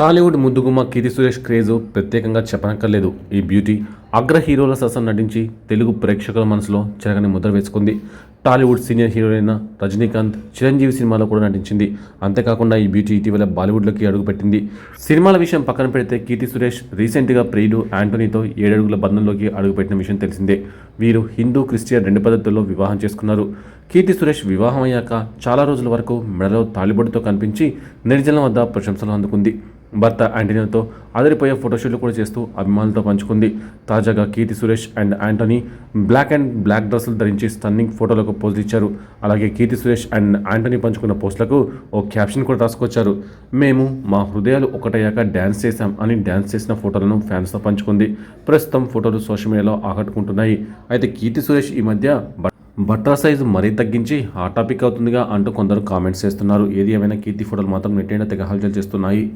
టాలీవుడ్ ముద్దుగుమ్మ కీర్తి సురేష్ క్రేజ్ ప్రత్యేకంగా చెప్పనక్కర్లేదు. ఈ బ్యూటీ అగ్ర హీరోల సరసన నటించి తెలుగు ప్రేక్షకుల మనసులో చెరగని ముద్ర వేసుకుంది. టాలీవుడ్ సీనియర్ హీరోయిన్ రజనీకాంత్ చిరంజీవి సినిమాలో కూడా నటించింది. అంతేకాకుండా ఈ బ్యూటీ ఇటీవల బాలీవుడ్లోకి అడుగుపెట్టింది. సినిమాల విషయం పక్కన పెడితే కీర్తి సురేష్ రీసెంట్గా ప్రియుడు యాంటోనీతో ఏడడుగుల బంధంలోకి అడుగుపెట్టిన విషయం తెలిసిందే. వీరు హిందూ క్రిస్టియన్ రెండు పద్ధతుల్లో వివాహం చేసుకున్నారు. కీర్తి సురేష్ వివాహం అయ్యాక చాలా రోజుల వరకు మెడలో తాళిబొడితో కనిపించి నిర్జనం వద్ద ప్రశంసలు అందుకుంది. భర్త యాంటనీతో అదిరిపోయే ఫోటోషూట్లు కూడా చేస్తూ అభిమానులతో పంచుకుంది. తాజాగా Keerthy Suresh and Antony black and black డ్రెస్సులు ధరించి స్టన్నింగ్ ఫోటోలకు పోజులు ఇచ్చారు. అలాగే కీర్తి సురేష్ అండ్ యాంటనీ పంచుకున్న పోస్టులకు ఓ క్యాప్షన్ కూడా రాసుకొచ్చారు. మేము మా హృదయాలు ఒకటయ్యాక డ్యాన్స్ చేశాం అని డ్యాన్స్ చేసిన ఫోటోలను ఫ్యాన్స్తో పంచుకుంది. ప్రస్తుతం ఫోటోలు సోషల్ మీడియాలో ఆకట్టుకుంటున్నాయి. అయితే కీర్తి సురేష్ ఈ మధ్య బ- సైజు మరీ తగ్గించి హాట్ టాపిక్ అవుతుందిగా అంటూ కొందరు కామెంట్స్ చేస్తున్నారు. ఏది ఏమైనా కీర్తి ఫోటోలు మాత్రం నెట్టేట తెగ హల్చల్ చేస్తున్నాయి.